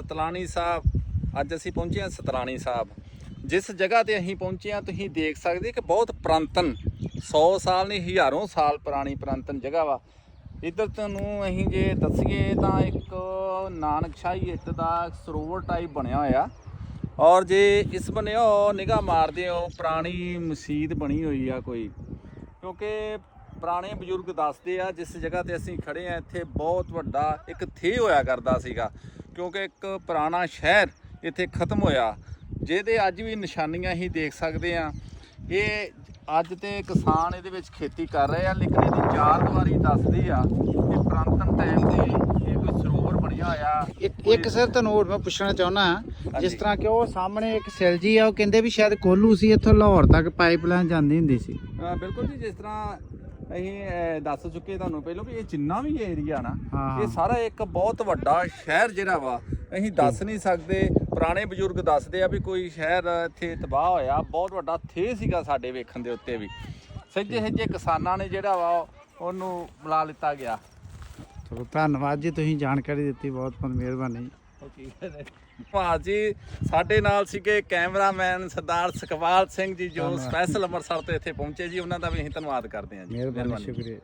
ਸਤਲਾਣੀ ਸਾਹਿਬ, ਅੱਜ ਅਸੀਂ ਪਹੁੰਚੇ ਹਾਂ ਸਤਲਾਣੀ ਸਾਹਿਬ। ਜਿਸ ਜਗ੍ਹਾ ਤੇ ਅਸੀਂ ਪਹੁੰਚੇ ਹਾਂ, ਤੁਸੀਂ ਦੇਖ ਸਕਦੇ ਕਿ ਬਹੁਤ ਪੁਰਾਤਨ 100 ਸਾਲ ਨਹੀਂ, ਹਜ਼ਾਰੋਂ ਸਾਲ ਪੁਰਾਣੀ ਪੁਰਾਤਨ ਜਗ੍ਹਾ ਵਾ। ਇੱਧਰ ਤੁਹਾਨੂੰ ਅਸੀਂ ਜੇ ਦੱਸੀਏ ਤਾਂ ਇੱਕ ਨਾਨਕਸ਼ਾਹੀ ਇੱਟ ਦਾ ਸਰੋਵਰ ਟਾਈਪ ਬਣਿਆ ਹੋਇਆ। ਔਰ ਜੇ ਇਸ ਬੰਨੇ ਉਹ ਨਿਗਾਹ ਮਾਰਦੇ ਹੋ, ਪੁਰਾਣੀ ਮਸਜਿਦ ਬਣੀ ਹੋਈ ਆ ਕੋਈ। ਕਿਉਂਕਿ ਪੁਰਾਣੇ ਬਜ਼ੁਰਗ ਦੱਸਦੇ ਆ, ਜਿਸ ਜਗ੍ਹਾ ਤੇ ਅਸੀਂ ਖੜੇ ਆ, ਇੱਥੇ ਬਹੁਤ ਵੱਡਾ ਇੱਕ ਥੇ ਹੋਇਆ ਕਰਦਾ ਸੀਗਾ। ਕਿਉਂਕਿ ਇੱਕ ਪੁਰਾਣਾ ਸ਼ਹਿਰ ਇੱਥੇ ਖਤਮ ਹੋਇਆ। ਜਿਹਦੇ ਅੱਜ ਵੀ ਨਿਸ਼ਾਨੀਆਂ ਹੀ ਦੇਖ ਸਕਦੇ ਆ ਇਹ ਅੱਜ ਤੇ ਕਿਸਾਨ ਇਹਦੇ ਵਿੱਚ ਖੇਤੀ ਕਰ ਰਹੇ ਆ ਲੇਕਿਨ ਇਹਦੀ ਚਾਰ ਦੀਵਾਰੀ ਦੱਸਦੀ ਆ ਕਿ ਪੁਰਾਤਨ ਟਾਈਮ ਦੀ ਇਹ ਕੋਈ ਸਰੋਵਰ ਬਣਿਆ ਹੋਇਆ। ਇੱਕ ਇੱਕ ਸਰ ਤੁਹਾਨੂੰ ਹੋਰ ਮੈਂ ਪੁੱਛਣਾ ਚਾਹੁੰਦਾ ਜਿਸ। ਤਰ੍ਹਾਂ ਕਿ ਉਹ ਸਾਹਮਣੇ ਇੱਕ ਸੈਲਜੀ ਆ ਉਹ ਕਹਿੰਦੇ ਵੀ ਸ਼ਾਇਦ ਕੋਲੂ ਸੀ ਇੱਥੋਂ ਲਾਹੌਰ ਤੱਕ ਪਾਈਪਲਾਈਨ ਜਾਂਦੀ ਹੁੰਦੀ ਸੀ। ਬਿਲਕੁਲ ਜੀ ਜਿਸ ਤਰ੍ਹਾਂ ਅਸੀਂ ਦੱਸ ਚੁੱਕੇ ਤੁਹਾਨੂੰ ਪਹਿਲਾਂ ਵੀ ਇਹ ਜਿੰਨਾ ਵੀ ਏਰੀਆ ਨਾ ਹਾਂ, ਇਹ। ਸਾਰਾ ਇੱਕ ਬਹੁਤ ਵੱਡਾ ਸ਼ਹਿਰ ਜਿਹੜਾ ਵਾ ਅਸੀਂ ਦੱਸ ਨਹੀਂ ਸਕਦੇ ਪੁਰਾਣੇ ਬਜ਼ੁਰਗ ਦੱਸਦੇ ਆ ਵੀ ਕੋਈ ਸ਼ਹਿਰ ਇੱਥੇ ਤਬਾਹ ਹੋਇਆ ਬਹੁਤ ਵੱਡਾ ਥੇ ਸੀਗਾ ਸਾਡੇ ਵੇਖਣ ਦੇ ਉੱਤੇ ਵੀ। ਸੱਜੇ ਸੱਜੇ ਕਿਸਾਨਾਂ ਨੇ ਜਿਹੜਾ ਵਾ ਉਹਨੂੰ ਬੁਲਾ ਲਿੱਤਾ ਗਿਆ। ਚਲੋ ਧੰਨਵਾਦ ਜੀ ਤੁਸੀਂ ਜਾਣਕਾਰੀ ਦਿੱਤੀ ਬਹੁਤ ਬਹੁਤ ਮਿਹਰਬਾਨੀ। ਭਾਜੀ ਸਾਡੇ ਨਾਲ ਸੀਗੇ ਕੈਮਰਾਮੈਨ ਸਰਦਾਰ ਸੁਖਪਾਲ ਸਿੰਘ ਜੀ ਜੋ। ਸਪੈਸ਼ਲ ਅੰਮ੍ਰਿਤਸਰ ਤੋਂ ਇੱਥੇ ਪਹੁੰਚੇ ਜੀ ਉਹਨਾਂ ਦਾ ਵੀ ਅਸੀਂ ਧੰਨਵਾਦ ਕਰਦੇ ਹਾਂ ਜੀ। ਮਿਹਰਬਾਨੀ ਸ਼ੁਕਰੀਆ।